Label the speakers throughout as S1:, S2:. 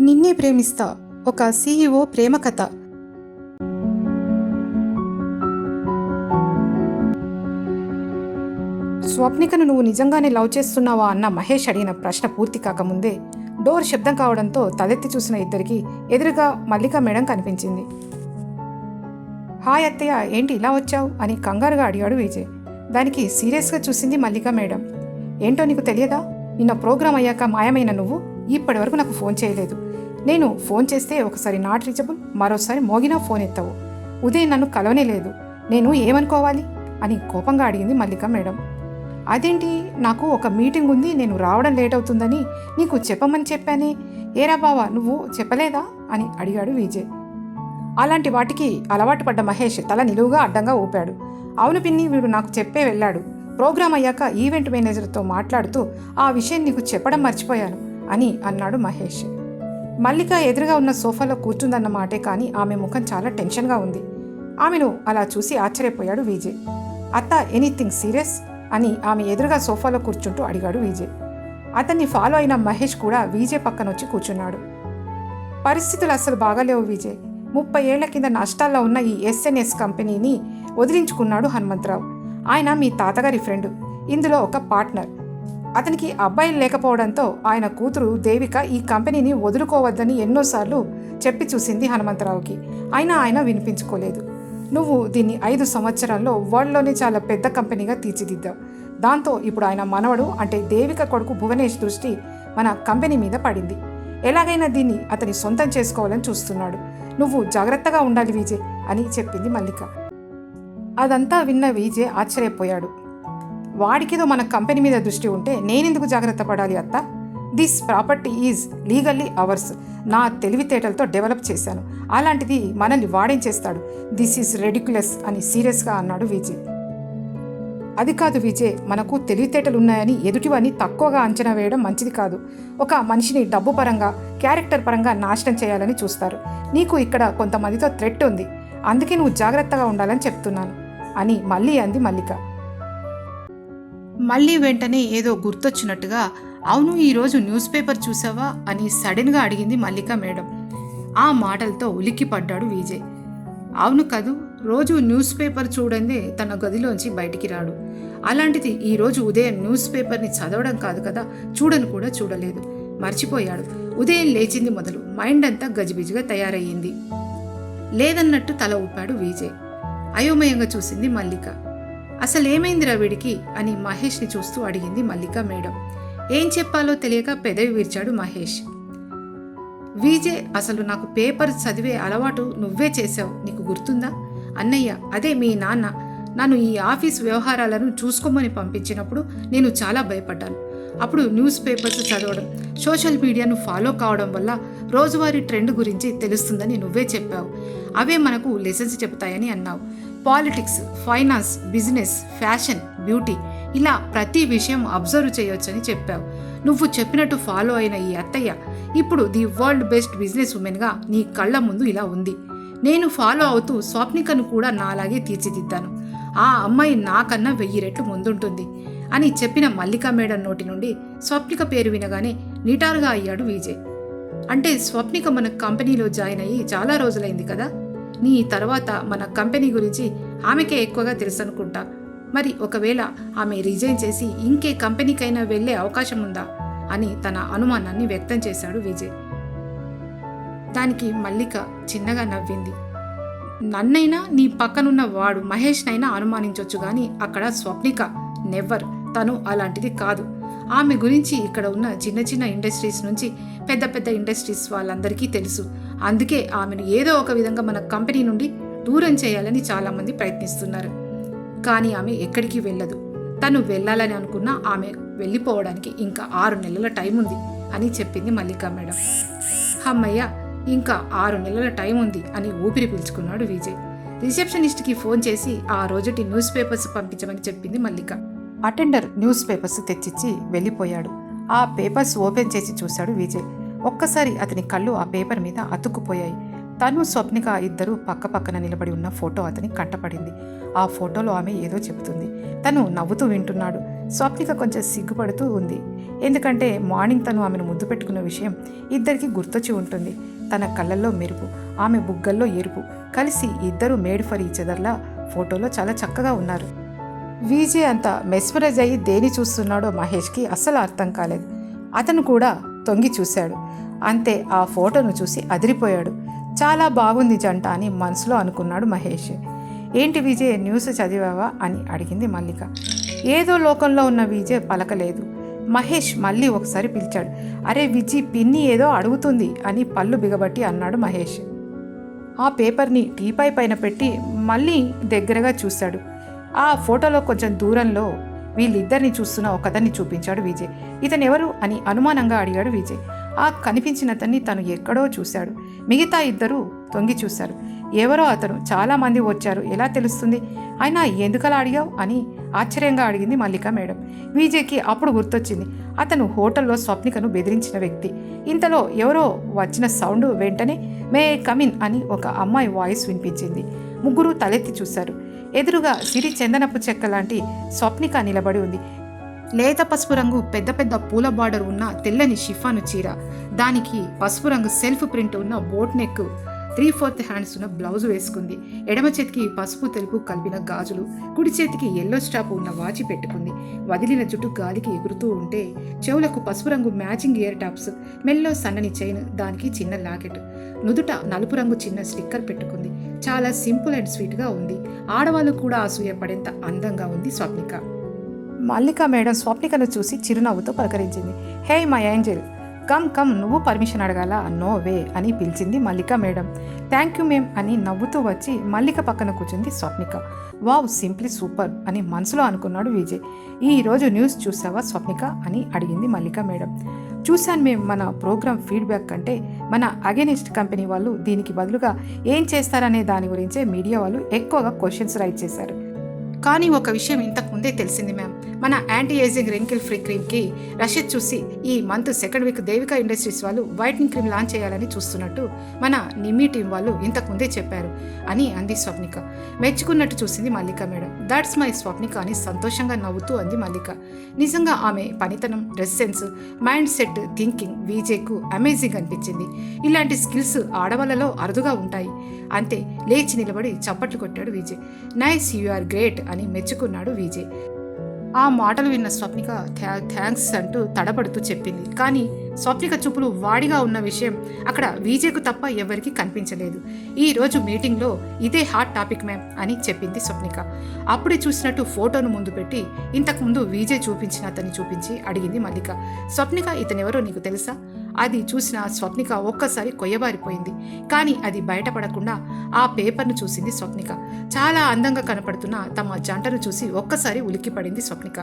S1: నిన్నే ప్రేమిస్తా. ఒక సీఈఓ ప్రేమ కథ. స్వప్నికను నువ్వు నిజంగానే లవ్ చేస్తున్నావా అన్న మహేష్ అడిగిన ప్రశ్న పూర్తి కాకముందే డోర్ శబ్దం కావడంతో తలెత్తి చూసిన ఇద్దరికి ఎదురుగా మల్లిక మేడం కనిపించింది. హాయ్ అత్తయ్య ఏంటి ఇలా వచ్చావు? అని కంగారుగా అడిగాడు విజయ్. దానికి సీరియస్గా చూసింది మల్లిక మేడం. ఏంటో నీకు తెలియదా? నిన్న ప్రోగ్రాం అయ్యాక మాయమైన నువ్వు ఇప్పటి వరకు నాకు ఫోన్ చేయలేదు. నేను ఫోన్ చేస్తే ఒకసారి నాట్ రీచబుల్ మరోసారి మోగినా ఫోన్ ఎత్తావు. ఉదయం నన్ను కలవనే లేదు. నేను ఏమనుకోవాలి? అని కోపంగా అడిగింది మల్లిక మేడం. అదేంటి? నాకు ఒక మీటింగ్ ఉంది నేను రావడం లేట్ అవుతుందని నీకు చెప్పమని చెప్పానే. ఏరా బావా నువ్వు చెప్పలేదా? అని అడిగాడు విజయ్. అలాంటి వాటికి అలవాటు పడ్డ మహేష్ తల నిలువుగా అడ్డంగా ఊపాడు. అవును పిన్ని వీడు నాకు చెప్పే వెళ్ళాడు. ప్రోగ్రాం అయ్యాక ఈవెంట్ మేనేజర్తో మాట్లాడుతూ ఆ విషయం నీకు చెప్పడం మర్చిపోయాను అని అన్నాడు మహేష్. మల్లిక ఎదురుగా ఉన్న సోఫాలో కూర్చుందన్న మాటే కానీ ఆమె ముఖం చాలా టెన్షన్గా ఉంది. ఆమెను అలా చూసి ఆశ్చర్యపోయాడు విజయ్. అత్త ఎనీథింగ్ సీరియస్? అని ఆమె ఎదురుగా సోఫాలో కూర్చుంటూ అడిగాడు విజయ్. అతన్ని ఫాలో అయిన మహేష్ కూడా విజయ్ పక్కన వచ్చి కూర్చున్నాడు. పరిస్థితులు అస్సలు బాగాలేవు విజయ్. ముప్పై ఏళ్ళ కింద నష్టాల్లో ఉన్న ఈ ఎస్ఎన్ఎస్ కంపెనీని వదిలించుకున్నాడు హనుమంతరావు. ఆయన మీ తాతగారి ఫ్రెండ్. ఇందులో ఒక పార్ట్నర్. అతనికి అబ్బాయిలు లేకపోవడంతో ఆయన కూతురు దేవిక ఈ కంపెనీని వదులుకోవద్దని ఎన్నోసార్లు చెప్పి చూసింది హనుమంతరావుకి. అయినా ఆయన వినిపించుకోలేదు. నువ్వు దీన్ని ఐదు సంవత్సరాల్లో వరల్డ్లోనే చాలా పెద్ద కంపెనీగా తీర్చిదిద్దావు. దాంతో ఇప్పుడు ఆయన మనవడు అంటే దేవిక కొడుకు భువనేష్ దృష్టి మన కంపెనీ మీద పడింది. ఎలాగైనా దీన్ని అతని సొంతం చేసుకోవాలని చూస్తున్నాడు. నువ్వు జాగ్రత్తగా ఉండాలి విజయ్ అని చెప్పింది మల్లిక. అదంతా విన్న విజయ్ ఆశ్చర్యపోయాడు. వాడికేదో మన కంపెనీ మీద దృష్టి ఉంటే నేనెందుకు జాగ్రత్త పడాలి అత్త? This property is legally ours నా తెలివితేటలతో డెవలప్ చేశాను. అలాంటిది మనల్ని వాడించేస్తాడు? దిస్ ఈజ్ రెడిక్యులస్ అని సీరియస్గా అన్నాడు విజయ్. అది కాదు విజయ్ మనకు తెలివితేటలు ఉన్నాయని ఎదుటివని తక్కువగా అంచనా వేయడం మంచిది కాదు. ఒక మనిషిని డబ్బు పరంగా క్యారెక్టర్ పరంగా నాశనం చేయాలని చూస్తారు. నీకు ఇక్కడ కొంతమందితో థ్రెట్ ఉంది. అందుకే నువ్వు జాగ్రత్తగా ఉండాలని చెప్తున్నాను. అని మళ్ళీ అంది మల్లిక. మళ్ళీ వెంటనే ఏదో గుర్తొచ్చినట్టుగా అవును ఈరోజు న్యూస్ పేపర్ చూసావా? అని సడన్గా అడిగింది మల్లిక మేడం. ఆ మాటలతో ఉలిక్కిపడ్డాడు విజయ్. అవును కదూ రోజు న్యూస్ పేపర్ చూడందే తన గదిలోంచి బయటికి రాడు. అలాంటిది ఈరోజు ఉదయం న్యూస్ పేపర్ని చదవడం కాదు కదా చూడను కూడా చూడలేదు. మర్చిపోయాడు. ఉదయం లేచింది మొదలు. మైండ్ అంతా గజిబిజిగా తయారయ్యింది. లేదన్నట్టు తల ఊపాడు విజయ్. అయోమయంగా చూసింది మల్లిక. అసలేమైందిరా వీడికి? అని మహేష్ని చూస్తూ అడిగింది మల్లిక మేడం. ఏం చెప్పాలో తెలియక పెదవి విరిచాడు మహేష్. విజే అసలు నాకు పేపర్ చదివే అలవాటు నువ్వే చేసావు నీకు గుర్తుందా? అన్నయ్య అదే మీ నాన్న. నన్ను ఈ ఆఫీస్ వ్యవహారాలను చూసుకోమని పంపించినప్పుడు నేను చాలా భయపడ్డాను. అప్పుడు న్యూస్ పేపర్స్ చదవడం సోషల్ మీడియాను ఫాలో కావడం వల్ల రోజువారీ ట్రెండ్ గురించి తెలుస్తుందని నువ్వే చెప్పావు. అవే మనకు లెసన్స్ చెప్తాయని అన్నావు. Politics finance business fashion beauty ఇలా ప్రతి విషయం అబ్జర్వ్ చేయొచ్చని చెప్పావు. నువ్వు చెప్పినట్టు ఫాలో అయిన ఈ అత్తయ్య ఇప్పుడు ది వరల్డ్ బెస్ట్ బిజినెస్ ఉమెన్గా నీ కళ్ళ ముందు ఇలా ఉంది. నేను ఫాలో అవుతూ స్వప్నికను కూడా నాలాగే తీర్చిదిద్దాను. ఆ అమ్మాయి నాకన్నా వెయ్యి రెట్లు ముందుంటుంది అని చెప్పిన మల్లికా మేడం నోటి నుండి స్వప్నిక పేరు వినగానే నిటారుగా అయ్యాడు విజయ్. అంటే స్వప్నిక మన కంపెనీలో జాయిన్ అయ్యి చాలా రోజులైంది కదా? నీ తర్వాత మన కంపెనీ గురించి ఆమెకే ఎక్కువగా తెలుసు అనుకుంటా మరి ఒకవేళ ఆమె రిజైన్ చేసి ఇంకే కంపెనీకైనా వెళ్ళే అవకాశం ఉందా? అని తన అనుమానాన్ని వ్యక్తం చేశాడు విజయ్. దానికి మల్లిక చిన్నగా నవ్వింది. నన్నైనా నీ పక్కనున్న వాడు మహేష్నైనా అనుమానించవచ్చు కానీ అక్కడ స్వప్నిక నెవ్వర్. తను అలాంటిది కాదు. ఆమె గురించి ఇక్కడ ఉన్న చిన్న చిన్న ఇండస్ట్రీస్ నుంచి పెద్ద పెద్ద ఇండస్ట్రీస్ వాళ్ళందరికీ తెలుసు. అందుకే ఆమెను ఏదో ఒక విధంగా మన కంపెనీ నుండి దూరం చేయాలని చాలామంది ప్రయత్నిస్తున్నారు. కానీ ఆమె ఎక్కడికి వెళ్ళదు. తను వెళ్ళాలని అనుకున్నా ఆమె వెళ్ళిపోవడానికి ఇంకా ఆరు నెలల టైం ఉంది అని చెప్పింది మల్లికా మేడం. అమ్మయ్య ఇంకా ఆరు నెలల టైం ఉంది అని ఊపిరి పీల్చుకున్నాడు విజయ్. రిసెప్షనిస్ట్కి ఫోన్ చేసి ఆ రోజుటి న్యూస్ పేపర్స్ పంపించమని చెప్పింది మల్లిక. అటెండర్ న్యూస్ పేపర్స్ తెచ్చిచ్చి వెళ్ళిపోయాడు. ఆ పేపర్స్ ఓపెన్ చేసి చూశాడు విజయ్. ఒక్కసారి అతని కళ్ళు ఆ పేపర్ మీద అతుక్కుపోయాయి. తను స్వప్నిక ఇద్దరు పక్క పక్కన నిలబడి ఉన్న ఫోటో అతని కంటపడింది. ఆ ఫోటోలో ఆమె ఏదో చెబుతుంది. తను నవ్వుతూ వింటున్నాడు. స్వప్నిక కొంచెం సిగ్గుపడుతూ ఉంది. ఎందుకంటే మార్నింగ్ తను ఆమెను ముద్దు పెట్టుకున్న విషయం ఇద్దరికి గుర్తొచ్చి ఉంటుంది. తన కళ్ళల్లో మెరుపు ఆమె బుగ్గల్లో ఎరుపు. కలిసి ఇద్దరు మేడ్ ఫర్ ఈచ్ అదర్లా ఫోటోలో చాలా చక్కగా ఉన్నారు. విజయ్ అంత మెస్మరైజ్ అయ్యి దేని చూస్తున్నాడో మహేష్కి అస్సలు అర్థం కాలేదు. అతను కూడా తొంగి చూశాడు. అంతే ఆ ఫోటోను చూసి అదిరిపోయాడు. చాలా బాగుంది జంట అని మనసులో అనుకున్నాడు మహేష్. ఏంటి విజయ్ న్యూస్ చదివావా అని అడిగింది మల్లిక. ఏదో లోకంలో ఉన్న విజయ్ పలకలేదు. మహేష్ మళ్ళీ ఒకసారి పిలిచాడు. అరే విజి పిన్ని ఏదో అడుగుతుంది అని పళ్ళు బిగబట్టి అన్నాడు మహేష్. ఆ పేపర్ని టీపై పైన పెట్టి మళ్ళీ దగ్గరగా చూశాడు. ఆ ఫోటోలో కొంచెం దూరంలో వీళ్ళిద్దరిని చూస్తున్న ఒకతన్ని చూపించాడు విజయ్. ఇతను ఎవరు అని అనుమానంగా అడిగాడు విజయ్. ఆ కనిపించిన అతన్ని తను ఎక్కడో చూశాడు. మిగతా ఇద్దరు తొంగి చూశారు. ఎవరో అతను చాలామంది వచ్చారు. ఎలా తెలుస్తుంది? అయినా ఎందుకలా అడిగావు? అని ఆశ్చర్యంగా అడిగింది మల్లిక మేడం. విజయ్కి అప్పుడు గుర్తొచ్చింది. అతను హోటల్లో స్వప్నికను బెదిరించిన వ్యక్తి. ఇంతలో ఎవరో వచ్చిన సౌండ్ వెంటనే మే కమిన్ అని ఒక అమ్మాయి వాయిస్ వినిపించింది. ముగ్గురు తలెత్తి చూశారు. ఎదురుగా సిరి చందనపు చెక్క లాంటి స్వప్నిక నిలబడి ఉంది. లేత పసుపు రంగు పెద్ద పెద్ద పూల బార్డర్ ఉన్న తెల్లని షిఫాను చీర. దానికి పసుపు రంగు సెల్ఫ్ ప్రింట్ ఉన్న boat neck. Three fourth hands ఉన్న బ్లౌజ్ వేసుకుంది. ఎడమ చేతికి పసుపు తెలుపు కలిపిన గాజులు కుడి చేతికి ఎల్లో స్టాప్ ఉన్న వాచి పెట్టుకుంది. వదిలిన జుట్టు గాలికి ఎగురుతూ ఉంటే చెవులకు పసుపు రంగు మ్యాచింగ్ ఇయర్ టాప్స్ మెల్లో సన్నని చైన్ దానికి చిన్న లాకెట్ నుదుట నలుపు రంగు చిన్న స్టిక్కర్ పెట్టుకుంది. చాలా సింపుల్ అండ్ స్వీట్గా ఉంది. ఆడవాళ్ళు కూడా అసూయపడేంత అందంగా ఉంది స్వప్నిక. మల్లిక మేడం స్వప్నికను చూసి చిరునవ్వుతో పలకరించింది. Hey my angel! Come come నువ్వు పర్మిషన్ అడగాల? నో వే అని పిలిచింది Mallika madam. Thank you ma'am అని నవ్వుతూ వచ్చి మల్లిక పక్కన కూర్చుంది స్వప్నిక. వావ్ సింప్లీ సూపర్ అని మనసులో అనుకున్నాడు విజయ్. ఈరోజు న్యూస్ చూసావా స్వప్నిక? అని అడిగింది మల్లిక మేడం. చూశాను మేము మన ప్రోగ్రామ్ ఫీడ్బ్యాక్ కంటే మన అగెనిస్ట్ కంపెనీ వాళ్ళు దీనికి బదులుగా ఏం చేస్తారనే దాని గురించే మీడియా వాళ్ళు ఎక్కువగా క్వశ్చన్స్ రైట్ చేశారు. కానీ ఒక విషయం ఇంతకు ముందే తెలిసింది మ్యామ్. మన యాంటీ ఏజింగ్ రింకిల్ ఫ్రీ క్రీమ్కి రషీద్ చూసి ఈ month second week Devika industries వాళ్ళు వైట్నింగ్ క్రీమ్ లాంచ్ చేయాలని చూస్తున్నట్టు మన నిమ్మీ టీం వాళ్ళు ఇంతకు ముందే చెప్పారు అని అంది స్వప్నిక. మెచ్చుకున్నట్టు చూసింది Mallika madam. That's my Swapnika అని సంతోషంగా నవ్వుతూ అంది మల్లిక. నిజంగా ఆమె పనితనం dress sense mind set thinking విజేకు amazing అనిపించింది. ఇలాంటి స్కిల్స్ ఆడవాళ్ళలో అరుదుగా ఉంటాయి. అంతే లేచి నిలబడి చప్పట్లు కొట్టాడు Vijay nice you are great అని మెచ్చుకున్నాడు విజయ్ ఆ మాటలు విన్న స్వప్నిక థ్యాంక్స్ అంటూ తడబడుతూ చెప్పింది. కానీ స్వప్నిక చూపులు వాడిగా ఉన్న విషయం అక్కడ విజయ్కు తప్ప ఎవరికీ కనిపించలేదు. ఈ రోజు మీటింగ్లో ఇదే హాట్ టాపిక్ మ్యామ్ అని చెప్పింది స్వప్నిక. అప్పుడే చూసినట్టు ఫోటోను ముందు పెట్టి ఇంతకుముందు విజయ్ చూపించిన అతన్ని చూపించి అడిగింది మల్లిక. స్వప్నిక ఇతనెవరో నీకు తెలుసా? అది చూసిన స్వప్నిక ఒక్కసారి కొయ్యబారిపోయింది. కానీ అది బయటపడకుండా ఆ పేపర్ను చూసింది స్వప్నిక. చాలా అందంగా కనపడుతున్న తమ జంటను చూసి ఒక్కసారి ఉలిక్కిపడింది స్వప్నిక.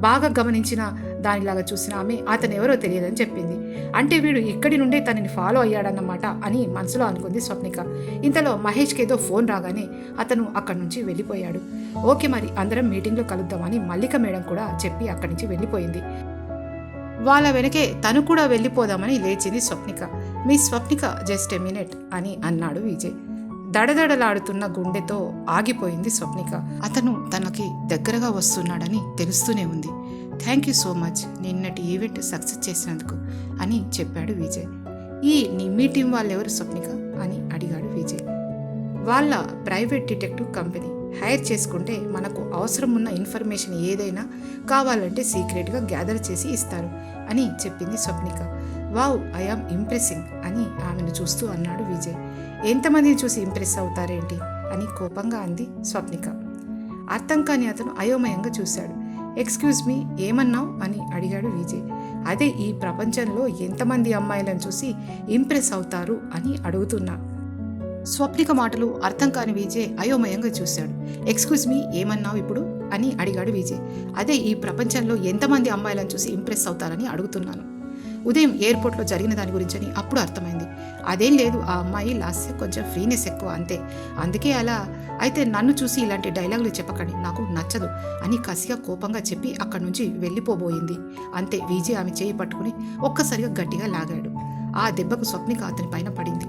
S1: బాగా గమనించిన దానిలాగా చూసిన ఆమె అతను ఎవరో తెలియదని చెప్పింది. అంటే వీడు ఇక్కడి నుండే తనని ఫాలో అయ్యాడన్నమాట అని మనసులో అనుకుంది స్వప్నిక. ఇంతలో మహేష్కి ఏదో ఫోన్ రాగానే అతను అక్కడి నుంచి వెళ్ళిపోయాడు. ఓకే మరి అందరం మీటింగ్లో కలుద్దామని మల్లిక మేడం కూడా చెప్పి అక్కడి నుంచి వెళ్ళిపోయింది. వాళ్ళ వెనకే తను కూడా వెళ్ళిపోదామని లేచింది స్వప్నిక. మీ స్వప్నిక జస్ట్ ఎ మినిట్ అని అన్నాడు విజయ్. దడదడలాడుతున్న గుండెతో ఆగిపోయింది స్వప్నిక. అతను తనకి దగ్గరగా వస్తున్నాడని తెలుస్తూనే ఉంది. థ్యాంక్ యూ సో మచ్ నిన్నటి ఈవెంట్ సక్సెస్ చేసినందుకు అని చెప్పాడు విజయ్. ఈ నిమ్మీ టీం వాళ్ళెవరు స్వప్నిక? అని అడిగాడు విజయ్. వాళ్ళ ప్రైవేట్ డిటెక్టివ్ కంపెనీ. హైర్ చేసుకుంటే మనకు అవసరం ఉన్న ఇన్ఫర్మేషన్ ఏదైనా కావాలంటే సీక్రెట్గా గ్యాదర్ చేసి ఇస్తారు. అని చెప్పింది స్వప్నిక. వావ్ ఐఆమ్ ఇంప్రెసింగ్ అని ఆమెను చూస్తూ అన్నాడు విజయ్. ఎంతమందిని చూసి ఇంప్రెస్ అవుతారేంటి? అని కోపంగా అంది స్వప్నిక. అర్థం కాని అతను అయోమయంగా చూశాడు. ఎక్స్క్యూజ్ మీ ఏమన్నావు? అని అడిగాడు విజయ్. అదే ఈ ప్రపంచంలో ఎంతమంది అమ్మాయిలను చూసి ఇంప్రెస్ అవుతారు? అని అడుగుతున్నా స్వప్నిక మాటలు అర్థం కాని విజయ్ అయోమయంగా చూశాడు. ఎక్స్క్యూజ్ మీ ఏమన్నావు ఇప్పుడు? అని అడిగాడు విజయ్. అదే ఈ ప్రపంచంలో ఎంతమంది అమ్మాయిలను చూసి ఇంప్రెస్ అవుతారని అడుగుతున్నాను. ఉదయం ఎయిర్పోర్ట్లో జరిగిన దాని గురించని అప్పుడు అర్థమైంది. అదేం లేదు ఆ అమ్మాయి లాస్ట్ కొంచెం ఫ్రీనెస్ ఎక్కువ అంతే. అందుకే అలా అయితే నన్ను చూసి ఇలాంటి డైలాగులు చెప్పకండి నాకు నచ్చదు అని కసిగా కోపంగా చెప్పి అక్కడి నుంచి వెళ్ళిపోబోయింది. అంతే విజయ్ ఆమె చేయి పట్టుకుని ఒక్కసారిగా గట్టిగా లాగాడు. ఆ దెబ్బకు స్వప్నిక అతని పైన పడింది.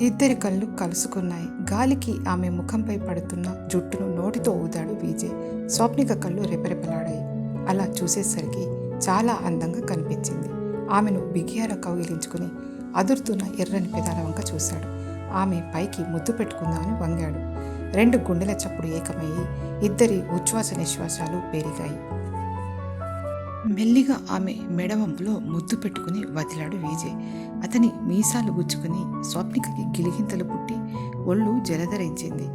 S1: ఇద్దరి కళ్ళు కలుసుకున్నాయి. గాలికి ఆమె ముఖంపై పడుతున్న జుట్టును నోటితో ఊదాడు విజయ్. స్వప్నిక కళ్ళు రెపరెపలాడాయి. అలా చూసేసరికి చాలా అందంగా కనిపించింది. ఆమెను బిగియార కౌగిలించుకుని అదురుతున్న ఎర్రని పెదాల వంక చూశాడు. ఆమె పైకి ముద్దు పెట్టుకుందామని వంగాడు. రెండు గుండెల చప్పుడు ఏకమయ్యి ఇద్దరి ఉచ్ఛ్వాస నిశ్వాసాలు పెరిగాయి. మెల్లిగా ఆమె మెడవంపులో ముద్దు పెట్టుకుని వదిలాడు విజయ్. అతని మీసాలు గుచ్చుకుని స్వప్నికకి గిలిగింతలు పుట్టి ఒళ్ళు జలధరించింది.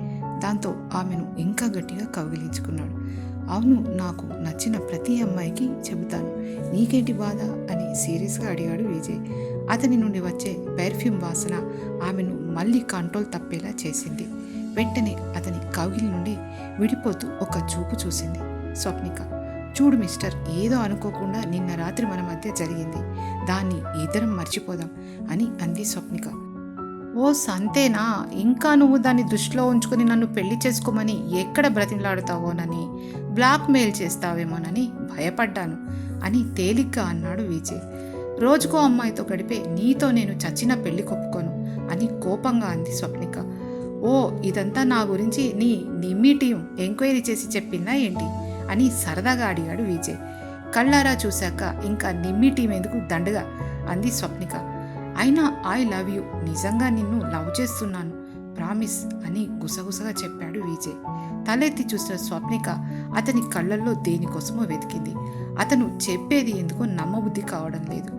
S1: దాంతో ఆమెను ఇంకా గట్టిగా కౌగిలించుకున్నాడు. అవును నాకు నచ్చిన ప్రతి అమ్మాయికి చెబుతాను. నీకేంటి బాధ? అని సీరియస్గా అడిగాడు విజయ్. అతని నుండి వచ్చే పెర్ఫ్యూమ్ వాసన ఆమెను మళ్ళీ కంట్రోల్ తప్పేలా చేసింది. వెంటనే అతని కౌగిలి నుండి విడిపోతూ ఒక చూపు చూసింది స్వప్నిక. చూడు మిస్టర్ ఏదో అనుకోకుండా నిన్న రాత్రి మన మధ్య జరిగింది. దాన్ని ఇద్దరం మర్చిపోదాం అని అంది స్వప్నిక. ఓ సంతేనా? ఇంకా నువ్వు దాన్ని దృష్టిలో ఉంచుకుని నన్ను పెళ్ళి చేసుకోమని ఎక్కడ బ్రతిమలాడుతావోనని బ్లాక్మెయిల్ చేస్తావేమోనని భయపడ్డాను అని తేలిగ్గా అన్నాడు విజయ్. రోజుకో అమ్మాయితో గడిపే నీతో నేను చచ్చిన పెళ్ళి కొప్పుకోను అని కోపంగా అంది స్వప్నిక. ఓ ఇదంతా నా గురించి నీ నిమ్మి టీం ఎంక్వైరీ చేసి చెప్పిందా ఏంటి? అని సరదాగా అడిగాడు విజయ్. కళ్ళారా చూశాక ఇంకా నిమ్మి టీం ఎందుకు దండగా అంది స్వప్నిక. అయినా ఐ లవ్ యూ నిజంగా నిన్ను లవ్ చేస్తున్నాను ప్రామిస్ అని గుసగుసగా చెప్పాడు విజయ్. తలెత్తి చూసిన స్వప్నిక అతని కళ్ళల్లో దేనికోసమో వెతికింది. అతను చెప్పేది ఎందుకో నమ్మబుద్ధి కావడం లేదు.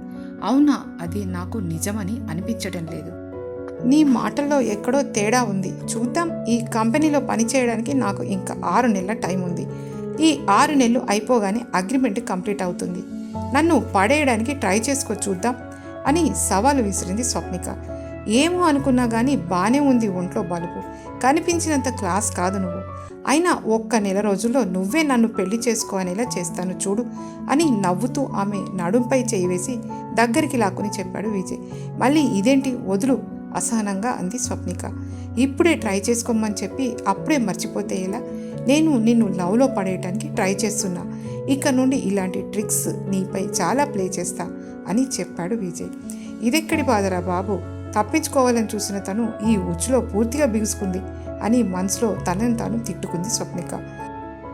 S1: అవునా అది నాకు నిజమని అనిపించడం లేదు. నీ మాటల్లో ఎక్కడో తేడా ఉంది. చూద్దాం ఈ కంపెనీలో పనిచేయడానికి నాకు ఇంకా ఆరు నెలల టైం ఉంది ఈ ఆరు నెలలు అయిపోగానే అగ్రిమెంట్ కంప్లీట్ అవుతుంది. నన్ను పడేయడానికి ట్రై చేసుకో చూద్దాం అని సవాలు విసిరింది స్వప్నిక. ఏమో అనుకున్నా కానీ బాగానే ఉంది ఒంట్లో బలుపు. కనిపించినంత క్లాస్ కాదు నువ్వు. అయినా ఒక్క నెల రోజుల్లో నువ్వే నన్ను పెళ్ళి చేసుకో అనేలా చేస్తాను చూడు అని నవ్వుతూ ఆమె నడుంపై చేయి వేసి దగ్గరికి లాక్కుని చెప్పాడు విజయ్. మళ్ళీ ఇదేంటి? వదులు అసహనంగా అంది స్వప్నిక. ఇప్పుడే ట్రై చేసుకోమని చెప్పి అప్పుడే మర్చిపోతే ఎలా? నేను నిన్ను లవ్లో పడేయటానికి ట్రై చేస్తున్నా. ఇక నుండి ఇలాంటి ట్రిక్స్ నీపై చాలా ప్లే చేస్తా అని చెప్పాడు విజయ్. ఇదెక్కడి బాధరా బాబు? తప్పించుకోవాలని చూసిన తను ఈ ఉచ్చులో పూర్తిగా బిగుసుకుంది అని మనసులో తనని తాను తిట్టుకుంది స్వప్నిక.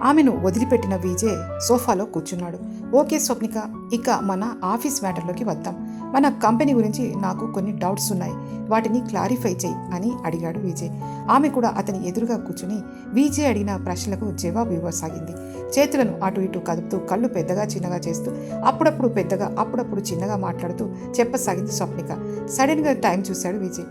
S1: ఆమెను వదిలిపెట్టిన విజయ్ సోఫాలో కూర్చున్నాడు. ఓకే స్వప్నిక ఇక మన ఆఫీస్ మ్యాటర్లోకి వద్దాం. మన కంపెనీ గురించి నాకు కొన్ని డౌట్స్ ఉన్నాయి. వాటిని క్లారిఫై చేయి అని అడిగాడు విజయ్. ఆమె కూడా అతని ఎదురుగా కూర్చుని విజయ్ అడిగిన ప్రశ్నలకు జవాబు ఇవ్వసాగింది. చేతులను అటు ఇటు కదుపుతూ కళ్ళు పెద్దగా చిన్నగా చేస్తూ అప్పుడప్పుడు పెద్దగా అప్పుడప్పుడు చిన్నగా మాట్లాడుతూ చెప్పసాగింది స్వప్నిక. సడన్గా టైం చూశాడు విజయ్.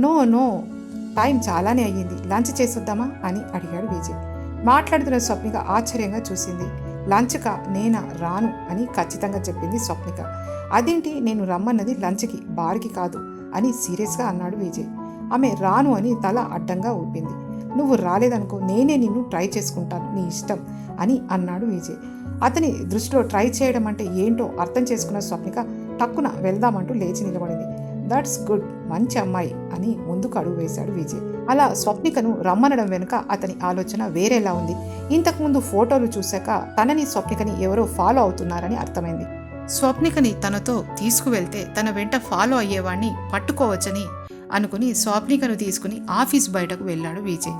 S1: నో నో టైం చాలానే అయ్యింది. లంచ్ చేసొద్దామా అని అడిగాడు విజయ్. మాట్లాడుతున్న స్వప్నిక ఆశ్చర్యంగా చూసింది. లంచ్క నేనా? రాను అని ఖచ్చితంగా చెప్పింది స్వప్నిక. అదేంటి నేను రమ్మన్నది లంచ్కి బార్కి కాదు అని సీరియస్గా అన్నాడు విజయ్. ఆమె రాను అని తల అడ్డంగా ఊపింది. నువ్వు రాలేదనుకో నేనే నిన్ను ట్రై చేసుకుంటాను నీ ఇష్టం అని అన్నాడు విజయ్. అతని దృష్టిలో ట్రై చేయడం అంటే ఏంటో అర్థం చేసుకున్న స్వప్నిక టక్కున వెళ్దామంటూ లేచి నిలబడింది. దట్స్ గుడ్ మంచి అమ్మాయి అని ముందుకు అడుగు వేశాడు విజయ్. అలా స్వప్నికను రమ్మనడం వెనుక అతని ఆలోచన వేరేలా ఉంది. ఇంతకుముందు ఫోటోలు చూశాక తనని స్వప్నికని ఎవరో ఫాలో అవుతున్నారని అర్థమైంది. స్వప్నికని తనతో తీసుకువెళ్తే తన వెంట ఫాలో అయ్యేవాణ్ణి పట్టుకోవచ్చని అనుకుని స్వప్నికను తీసుకుని ఆఫీస్ బయటకు వెళ్ళాడు విజయ్.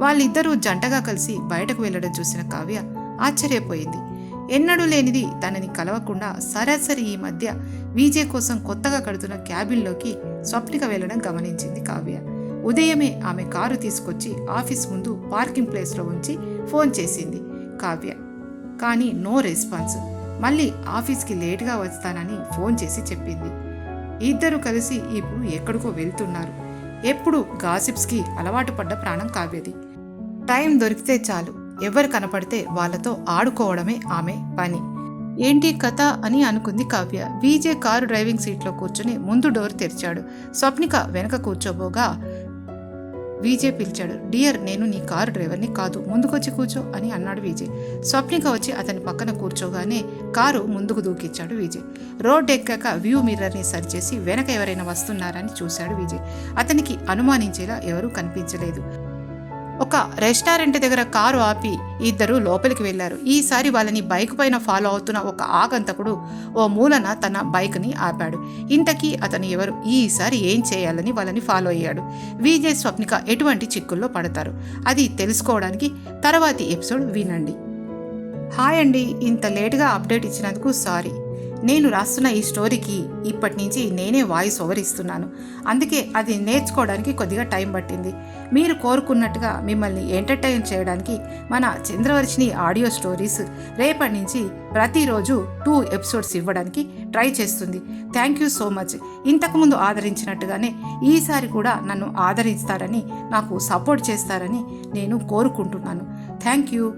S1: వాళ్ళిద్దరూ జంటగా కలిసి బయటకు వెళ్ళడం చూసిన కావ్య ఆశ్చర్యపోయింది. ఎన్నడూ లేనిది తనని కలవకుండా సరాసరి ఈ మధ్య విజయ్ కోసం కొత్తగా కడుతున్న క్యాబిన్లోకి స్వప్నిక వెళ్ళడం గమనించింది కావ్య. ఉదయమే ఆమె కారు తీసుకొచ్చి ఆఫీస్ ముందు పార్కింగ్ ప్లేస్లో ఉంచి ఫోన్ చేసింది కావ్య. కానీ నో రెస్పాన్స్. మళ్ళీ ఆఫీస్కి లేట్గా వస్తానని ఫోన్ చేసి చెప్పింది. ఇద్దరు కలిసి ఇప్పుడు ఎక్కడికో వెళ్తున్నారు. ఎప్పుడు గాసిప్స్కి అలవాటు పడ్డ ప్రాణం కావ్యది. టైం దొరికితే చాలు. ఎవరు కనపడితే వాళ్ళతో ఆడుకోవడమే ఆమె పని. ఏంటి కథ అని అనుకుంది కావ్య. విజే కారు డ్రైవింగ్ సీట్లో కూర్చుని ముందు డోర్ తెరిచాడు. స్వప్నిక వెనక కూర్చోబోగా విజయ్ పిలిచాడు. డియర్ నేను నీ కారు డ్రైవర్ని కాదు. ముందుకొచ్చి కూర్చో అని అన్నాడు విజయ్. స్వప్నిక వచ్చి అతని పక్కన కూర్చోగానే కారు ముందుకు దూకిచ్చాడు విజయ్. రోడ్ ఎక్కాక వ్యూ మిర్రర్ని సరిచేసి వెనక ఎవరైనా వస్తున్నారని చూశాడు విజయ్. అతనికి అనుమానించేలా ఎవరూ కనిపించలేదు. ఒక రెస్టారెంట్ దగ్గర కారు ఆపి ఇద్దరు లోపలికి వెళ్ళారు ఈసారి వాళ్ళని బైక్ పైన ఫాలో అవుతున్న ఒక ఆగంతకుడు ఓ మూలన తన బైక్ని ఆపాడు. ఇంతకీ అతను ఎవరు? ఈసారి ఏం చేయాలని వాళ్ళని ఫాలో అయ్యాడు. విజయ్ స్వప్నిక ఎటువంటి చిక్కుల్లో పడతారు? అది తెలుసుకోవడానికి తర్వాతి ఎపిసోడ్ వినండి. హాయ్ అండి. ఇంత లేటుగా అప్డేట్ ఇచ్చినందుకు సారీ. నేను రాస్తున్న ఈ స్టోరీకి ఇప్పటి నుంచి నేనే వాయిస్ ఓవర్ ఇస్తున్నాను. అందుకే అది నేర్చుకోవడానికి కొద్దిగా టైం పట్టింది. మీరు కోరుకున్నట్టుగా మిమ్మల్ని ఎంటర్టైన్ చేయడానికి మన చంద్రవర్షిని ఆడియో స్టోరీస్ రేపటి నుంచి ప్రతిరోజు టూ ఎపిసోడ్స్ ఇవ్వడానికి ట్రై చేస్తుంది. Thank you so much. ఇంతకుముందు ఆదరించినట్టుగానే ఈసారి కూడా నన్ను ఆదరిస్తారని నాకు సపోర్ట్ చేస్తారని నేను కోరుకుంటున్నాను. Thank you.